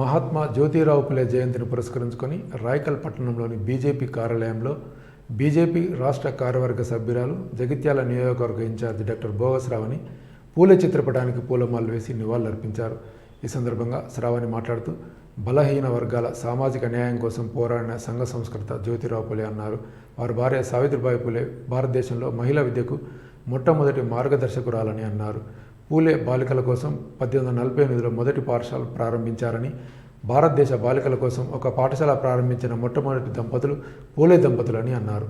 మహాత్మా జ్యోతిరావు పులే జయంతిని పురస్కరించుకొని రాయకల్ పట్టణంలోని బీజేపీ కార్యాలయంలో బీజేపీ రాష్ట్ర కార్యవర్గ సభ్యురాలు జగిత్యాల నియోజకవర్గ ఇన్ఛార్జి డాక్టర్ భోగశ్రావణి పూలే చిత్రపటానికి పూలమాలలు వేసి నివాళులర్పించారు. ఈ సందర్భంగా శ్రావణి మాట్లాడుతూ బలహీన వర్గాల సామాజిక న్యాయం కోసం పోరాడిన సంఘ సంస్కృత జ్యోతిరావు పులే అన్నారు. వారి భార్య సావిత్రిబాయి పులే భారతదేశంలో మహిళా విద్యకు మొట్టమొదటి మార్గదర్శకురాలని అన్నారు. పూలే బాలికల కోసం పద్దెనిమిది వందల నలభై ఎనిమిదిలో మొదటి పాఠశాల ప్రారంభించారని భారతదేశ బాలికల కోసం ఒక పాఠశాల ప్రారంభించిన మొట్టమొదటి దంపతులు పూలే దంపతులని అన్నారు.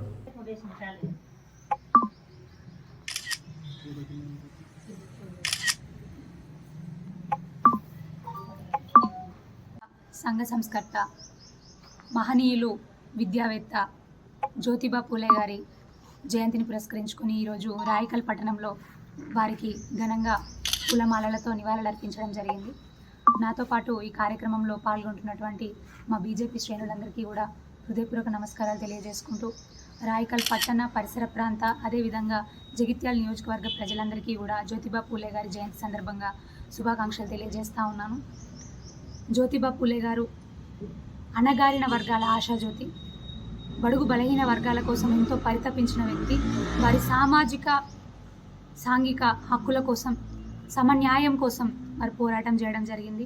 సంఘ సంస్కర్త మహనీయులు విద్యావేత్త జ్యోతిబా పూలే గారి జయంతిని పురస్కరించుకుని ఈరోజు రాయకల్ పట్టణంలో వారికి ఘనంగా పూలమాలలతో నివాళులర్పించడం జరిగింది. నాతో పాటు ఈ కార్యక్రమంలో పాల్గొంటున్నటువంటి మా బీజేపీ శ్రేణులందరికీ కూడా హృదయపూర్వక నమస్కారాలు తెలియజేసుకుంటూ రాయకల్ పట్టణ పరిసర ప్రాంత అదేవిధంగా జగిత్యాల నియోజకవర్గ ప్రజలందరికీ కూడా జ్యోతిబా పూలే గారి జయంతి సందర్భంగా శుభాకాంక్షలు తెలియజేస్తూ ఉన్నాను. జ్యోతిబా పూలే గారు అణగారిన వర్గాల ఆశాజ్యోతి బడుగు బలహీన వర్గాల కోసం ఎంతో పరితపించిన వ్యక్తి. వారి సామాజిక సాంఘిక హక్కుల కోసం సమన్యాయం కోసం వారు పోరాటం చేయడం జరిగింది.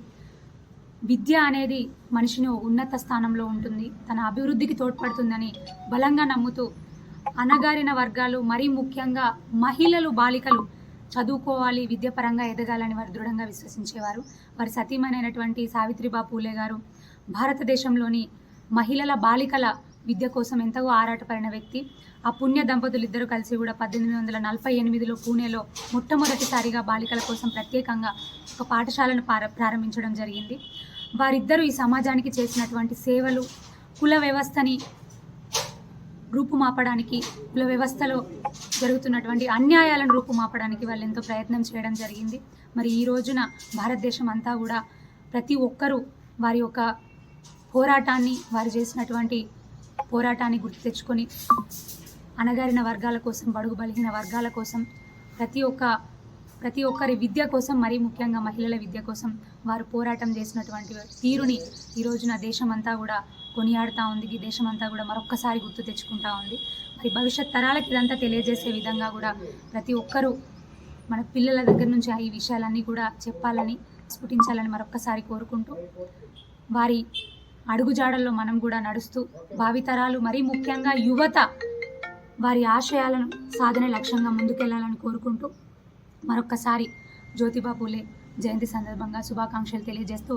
విద్య అనేది మనిషిని ఉన్నత స్థానంలో ఉంటుంది. తన అభివృద్ధికి తోడ్పడుతుందని బలంగా నమ్ముతూ అణగారిన వర్గాలు మరీ ముఖ్యంగా మహిళలు బాలికలు చదువుకోవాలి విద్యపరంగా ఎదగాలని వారు దృఢంగా విశ్వసించేవారు. వారి సతీమణైనటువంటి సావిత్రిబా పూలే గారు భారతదేశంలోని మహిళల బాలికల విద్య కోసం ఎంతగా ఆరాటపడిన వ్యక్తి. ఆ పుణ్య దంపతులు ఇద్దరు కలిసి కూడా పద్దెనిమిది వందల నలభై ఎనిమిదిలో పూణేలో మొట్టమొదటిసారిగా బాలికల కోసం ప్రత్యేకంగా ఒక పాఠశాలను ప్రారంభించడం జరిగింది. వారిద్దరూ ఈ సమాజానికి చేసినటువంటి సేవలు కుల వ్యవస్థని రూపుమాపడానికి కుల వ్యవస్థలో జరుగుతున్నటువంటి అన్యాయాలను రూపుమాపడానికి వాళ్ళు ఎంతో ప్రయత్నం చేయడం జరిగింది. మరి ఈ రోజున భారతదేశం అంతా కూడా ప్రతి ఒక్కరూ వారి యొక్క పోరాటాన్ని వారు చేసినటువంటి పోరాటాన్ని గుర్తు తెచ్చుకొని అణగారిన వర్గాల కోసం బడుగు బలిగిన వర్గాల కోసం ప్రతి ఒక్క ప్రతి ఒక్కరి విద్య కోసం మరీ ముఖ్యంగా మహిళల విద్య కోసం వారు పోరాటం చేసినటువంటి తీరుని ఈ రోజున దేశమంతా కూడా కొనియాడుతూ ఉంది. ఈ దేశమంతా కూడా మరొక్కసారి గుర్తు తెచ్చుకుంటా ఉంది. మరి భవిష్యత్ తరాలకు ఇదంతా తెలియజేసే విధంగా కూడా ప్రతి ఒక్కరూ మన పిల్లల దగ్గర నుంచి ఈ విషయాలన్నీ కూడా చెప్పాలని స్ఫుటించాలని మరొక్కసారి కోరుకుంటూ వారి అడుగుజాడల్లో మనం కూడా నడుస్తూ భావితరాలు మరీ ముఖ్యంగా యువత వారి ఆశయాలను సాధన లక్ష్యంగా ముందుకెళ్ళాలని కోరుకుంటూ మరొక్కసారి జ్యోతిబా పూలే జయంతి సందర్భంగా శుభాకాంక్షలు తెలియజేస్తూ